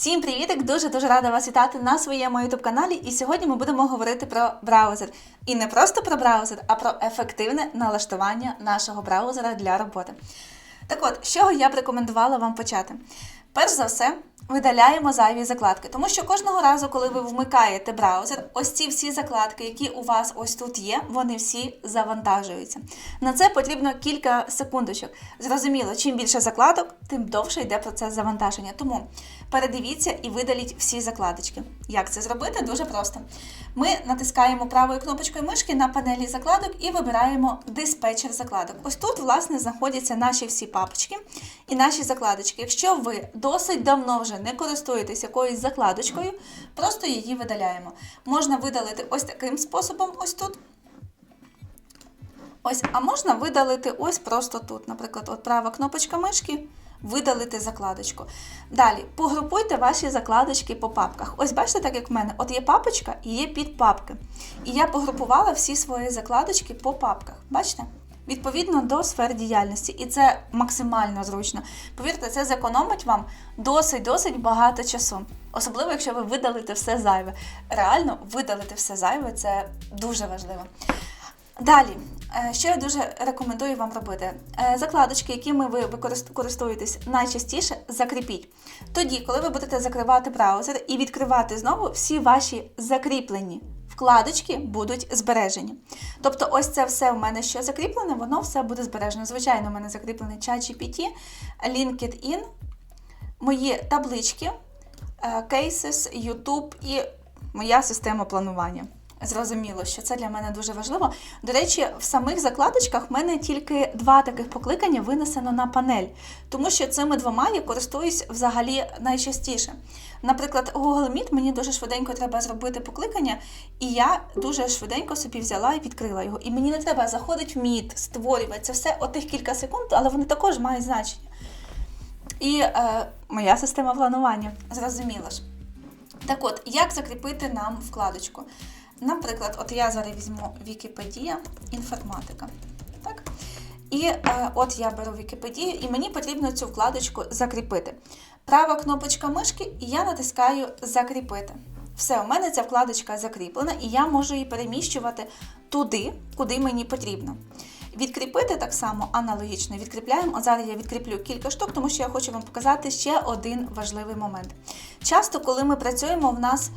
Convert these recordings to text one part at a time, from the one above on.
Всім привітик! Дуже дуже рада вас вітати на своєму youtube каналі. І сьогодні ми будемо говорити про браузер. І не просто про браузер, а про ефективне налаштування нашого браузера для роботи. Так от, з чого я б рекомендувала вам почати? Перш за все, видаляємо зайві закладки, тому що кожного разу, коли ви вмикаєте браузер, ось ці всі закладки, які у вас ось тут є, вони всі завантажуються. На це потрібно кілька секундочок. Зрозуміло, чим більше закладок, тим довше йде процес завантаження. Тому передивіться і видаліть всі закладочки. Як це зробити? Дуже просто. Ми натискаємо правою кнопочкою мишки на панелі закладок і вибираємо диспетчер закладок. Ось тут, власне, знаходяться наші всі папочки і наші закладочки. Якщо ви досить давно вже не користуєтесь якоюсь закладочкою, просто її видаляємо. Можна видалити ось таким способом, ось тут. Ось, а можна видалити ось просто тут. Наприклад, от права кнопочка мишки, видалити закладочку. Далі, погрупуйте ваші закладочки по папках. Ось бачите, так як в мене, от є папочка і є підпапки. І я погрупувала всі свої закладочки по папках. Бачите? Відповідно до сфер діяльності, і це максимально зручно. Повірте, це зекономить вам досить-досить багато часу. Особливо, якщо ви видалите все зайве. Реально видалити все зайве це дуже важливо. Далі, е, що я дуже рекомендую вам робити? Е, Закладочки, якими ви використ- користуєтесь найчастіше, закріпіть. Тоді, коли ви будете закривати браузер і відкривати знову, всі ваші закріплені вкладочки будуть збережені. Тобто, ось це все в мене, що закріплене, воно все буде збережено. Звичайно, в мене закріплений ChatGPT, LinkedIn, мої таблички, е, Cases, YouTube і моя система планування. Зрозуміло, що це для мене дуже важливо. До речі, в самих закладочках в мене тільки два таких покликання винесено на панель, тому що цими двома я користуюсь взагалі найчастіше. Наприклад, Google Meet мені дуже швиденько треба зробити покликання, і я дуже швиденько собі взяла і відкрила його. І мені не треба заходити в Meet, створювати це все отих кілька секунд, але вони також мають значення. І е, моя система планування, зрозуміло ж. Так от, як закріпити нам вкладочку? Наприклад, от я зараз візьму Вікіпедія, інформатика. Так? І е, от я беру Вікіпедію, і мені потрібно цю вкладочку закріпити. Права кнопочка мишки, і я натискаю Закріпити. Все, у мене ця вкладочка закріплена, і я можу її переміщувати туди, куди мені потрібно. Відкріпити так само аналогічно відкріпляємо. Зараз я відкріплю кілька штук, тому що я хочу вам показати ще один важливий момент. Часто, коли ми працюємо, в нас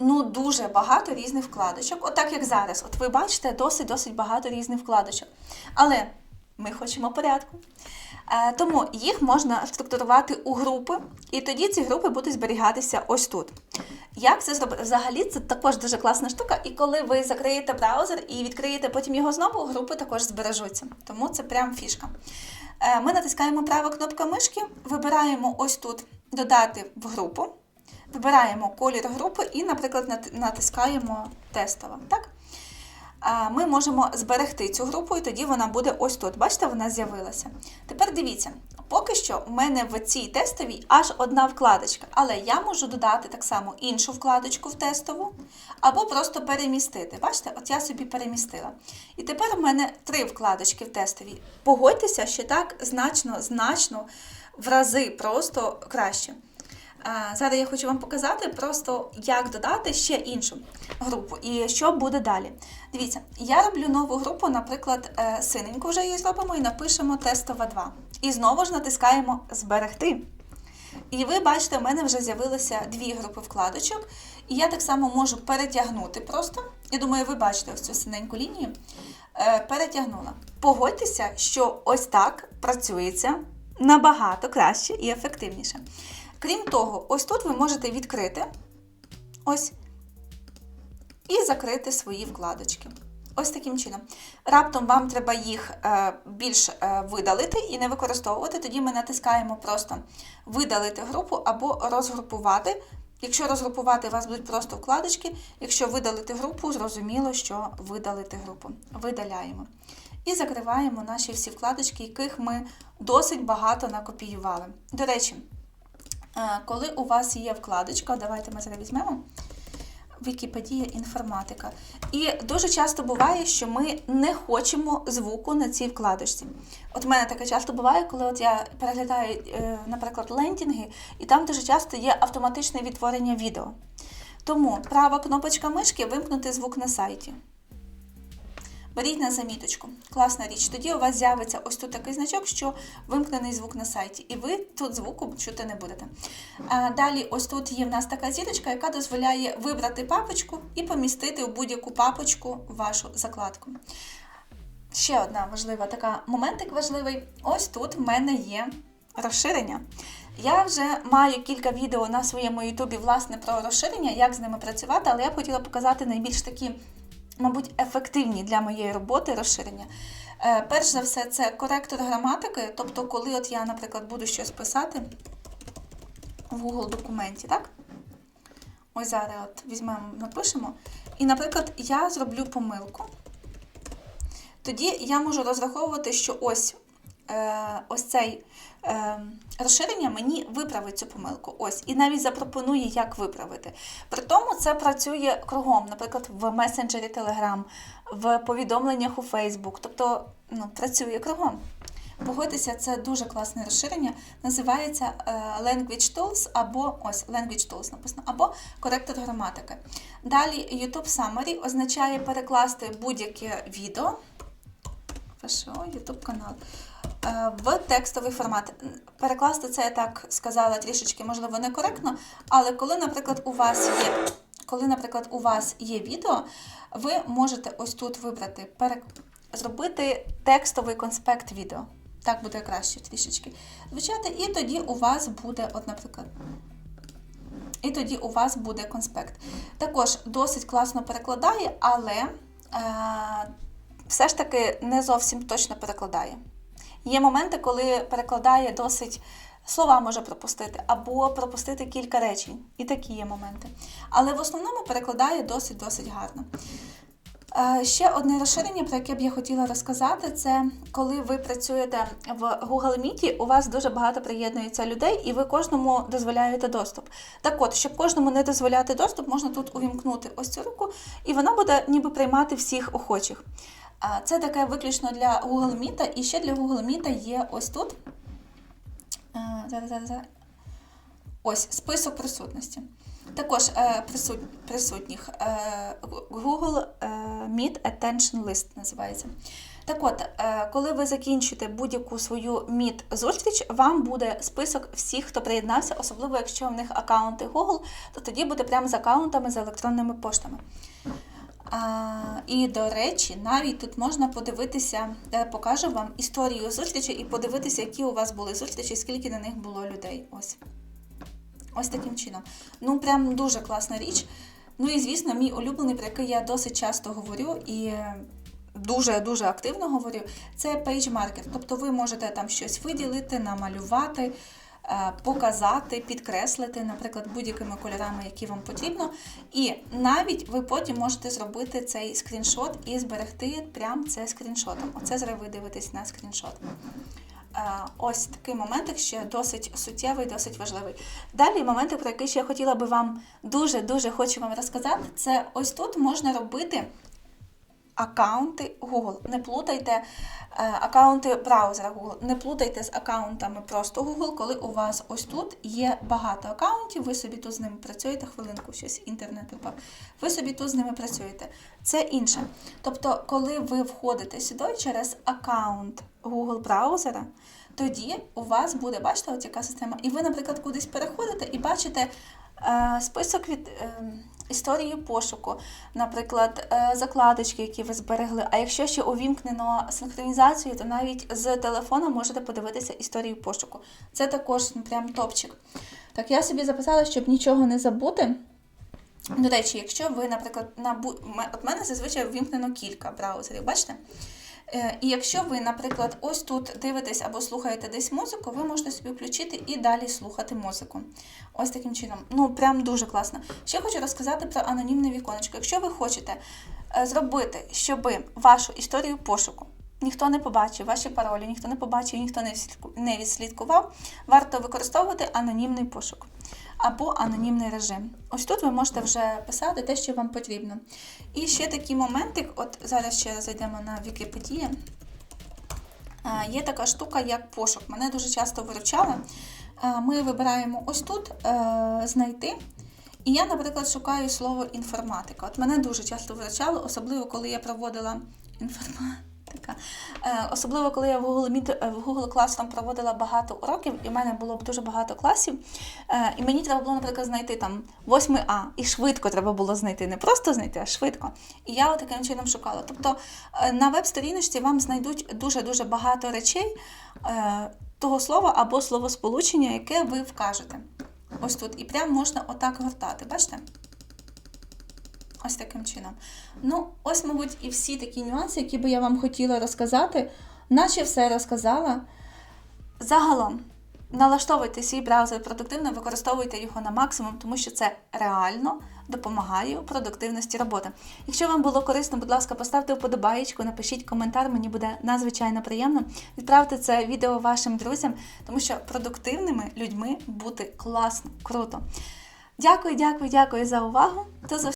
ну дуже багато різних вкладочок. Отак як зараз. От ви бачите, досить-досить багато різних вкладочок. Але ми хочемо порядку. Е, Тому їх можна структурувати у групи, і тоді ці групи будуть зберігатися ось тут. Як це зробити? Взагалі це також дуже класна штука, і коли ви закриєте браузер і відкриєте потім його знову, групи також збережуться. Тому це прям фішка. Е, Ми натискаємо праву кнопку мишки, вибираємо ось тут додати в групу, вибираємо колір групи і, наприклад, натискаємо тестова. Так? Ми можемо зберегти цю групу, і тоді вона буде ось тут. Бачите, вона з'явилася. Тепер дивіться, поки що у мене в цій тестовій аж одна вкладочка, але я можу додати так само іншу вкладочку в тестову, або просто перемістити. Бачите, от я собі перемістила. І тепер у мене три вкладочки в тестовій. Погодьтеся, що так значно, значно в рази просто краще. А, Зараз я хочу вам показати просто, як додати ще іншу групу і що буде далі. Дивіться, я роблю нову групу, наприклад, е, синеньку вже її зробимо і напишемо тестова 2. І знову ж натискаємо Зберегти. І ви бачите, у мене вже з'явилося дві групи вкладочок, і я так само можу перетягнути просто. Я думаю, ви бачите ось цю синеньку лінію. Е, Перетягнула. Погодьтеся, що ось так працюється набагато краще і ефективніше. Крім того, ось тут ви можете відкрити ось і закрити свої вкладочки. Ось таким чином. Раптом вам треба їх е, більш е, видалити і не використовувати. Тоді ми натискаємо просто видалити групу або розгрупувати. Якщо розгрупувати, у вас будуть просто вкладочки. Якщо видалити групу, зрозуміло, що видалити групу. Видаляємо. І закриваємо наші всі вкладочки, яких ми досить багато накопіювали. До речі, коли у вас є вкладочка, давайте ми зараз візьмемо Вікіпедія інформатика. І дуже часто буває, що ми не хочемо звуку на цій вкладочці. От в мене таке часто буває, коли от я переглядаю, е, наприклад, лендінги, і там дуже часто є автоматичне відтворення відео. Тому права кнопочка мишки вимкнути звук на сайті. Беріть на заміточку. Класна річ. Тоді у вас з'явиться ось тут такий значок, що вимкнений звук на сайті, і ви тут звуку чути не будете. А далі, ось тут є в нас така зірочка, яка дозволяє вибрати папочку і помістити в будь-яку папочку вашу закладку. Ще одна важлива така моментик важливий. Ось тут в мене є розширення. Я вже маю кілька відео на своєму Ютубі власне про розширення, як з ними працювати, але я б хотіла показати найбільш такі, мабуть, ефективні для моєї роботи розширення. Е, перш за все, це коректор граматики, тобто, коли от я, наприклад, буду щось писати в Google документі, так? Ось зараз от візьмемо, напишемо. І, наприклад, я зроблю помилку. Тоді я можу розраховувати, що ось ось цей е, розширення мені виправить цю помилку. Ось, і навіть запропонує, як виправити. При тому це працює кругом, наприклад, в месенджері Telegram, в повідомленнях у Facebook. Тобто ну, працює кругом. Погодьтеся, це дуже класне розширення. Називається е, Language Tools або ось Language Tools написано, або коректор граматики. Далі YouTube Summary означає перекласти будь-яке відео. Вашого YouTube канал. Е, В текстовий формат. Перекласти це я так сказала трішечки, можливо, некоректно, але коли, наприклад, у вас є. Коли, наприклад, у вас є відео, ви можете ось тут вибрати, перек... зробити текстовий конспект відео. Так буде краще трішечки звучати. І тоді у вас буде, от, наприклад, і тоді у вас буде конспект. Також досить класно перекладає, але е, все ж таки не зовсім точно перекладає. Є моменти, коли перекладає досить слова може пропустити, або пропустити кілька речень. І такі є моменти. Але в основному перекладає досить-досить гарно. Е, Ще одне розширення, про яке б я хотіла розказати, це коли ви працюєте в Google Meet, у вас дуже багато приєднується людей, і ви кожному дозволяєте доступ. Так от, щоб кожному не дозволяти доступ, можна тут увімкнути ось цю руку, і вона буде ніби приймати всіх охочих. Це таке виключно для Google Meet, і ще для Google Meet є ось тут. Ось список присутності. Також е, присутніх е, Google е, Meet Attention List називається. Так от, коли ви закінчите будь-яку свою Meet зустріч, вам буде список всіх, хто приєднався, особливо якщо в них аккаунти Google, то тоді буде прямо з аккаунтами з електронними поштами. І, до речі, навіть тут можна подивитися, покажу вам історію зустрічі і подивитися, які у вас були зустрічі, скільки на них було людей. Ось. Ось таким чином. Ну, прям дуже класна річ. Ну і звісно, мій улюблений, про який я досить часто говорю і дуже-дуже активно говорю, це PageMarker. Тобто ви можете там щось виділити, намалювати, е, показати, підкреслити, наприклад, будь-якими кольорами, які вам потрібно. І навіть ви потім можете зробити цей скріншот і зберегти прям це скріншотом. Оце зараз ви дивитесь на скріншот. Е, Ось такий моментик ще досить суттєвий, досить важливий. Далі моментик, про який ще я хотіла би вам дуже-дуже хочу вам розказати, це ось тут можна робити аккаунти Google. Не плутайте е, аккаунти браузера Google, не плутайте з аккаунтами просто Google, коли у вас ось тут є багато аккаунтів, ви собі тут з ними працюєте, хвилинку, щось інтернет пропав. Ви собі тут з ними працюєте. Це інше. Тобто, коли ви входите сюди через аккаунт Google браузера, тоді у вас буде, бачите, от яка система. І ви, наприклад, кудись переходите і бачите список від е, історії пошуку, наприклад, е, закладочки, які ви зберегли. А якщо ще увімкнено синхронізацію, то навіть з телефона можете подивитися історію пошуку. Це також ну, прям топчик. Так, я собі записала, щоб нічого не забути. До речі, якщо ви, наприклад, на бу... от мене зазвичай ввімкнено кілька браузерів, бачите? Е, І якщо ви, наприклад, ось тут дивитесь або слухаєте десь музику, ви можете собі включити і далі слухати музику. Ось таким чином. Ну, прям дуже класно. Ще хочу розказати про анонімне віконечко. Якщо ви хочете е, зробити, щоб вашу історію пошуку ніхто не побачив, ваші паролі, ніхто не побачив, ніхто не відслідкував, варто використовувати анонімний пошук. Або анонімний режим. Ось тут ви можете вже писати те, що вам потрібно. І ще такий моментик, от зараз ще зайдемо на Вікіпедію. Є така штука, як пошук. Мене дуже часто виручала. Ми вибираємо ось тут е, знайти. І я, наприклад, шукаю слово інформатика. От мене дуже часто виручало, особливо коли я проводила інформатика. Е, Особливо, коли я в Google, е, в Google Classroom проводила багато уроків, і в мене було дуже багато класів. Е, І мені треба було, наприклад, знайти там 8 А, і швидко треба було знайти. Не просто знайти, а швидко. І я таким чином шукала. Тобто на веб-сторіночці вам знайдуть дуже-дуже багато речей того слова або словосполучення, яке ви вкажете. Ось тут. І прям можна отак гортати. Бачите? Ось таким чином. Ну, ось, мабуть, і всі такі нюанси, які би я вам хотіла розказати, наче все розказала. Загалом, налаштовуйте свій браузер продуктивно, використовуйте його на максимум, тому що це реально допомагає у продуктивності роботи. Якщо вам було корисно, будь ласка, поставте вподобаєчку, напишіть коментар, мені буде надзвичайно приємно. Відправте це відео вашим друзям, тому що продуктивними людьми бути класно, круто. Дякую, дякую, дякую за увагу. До!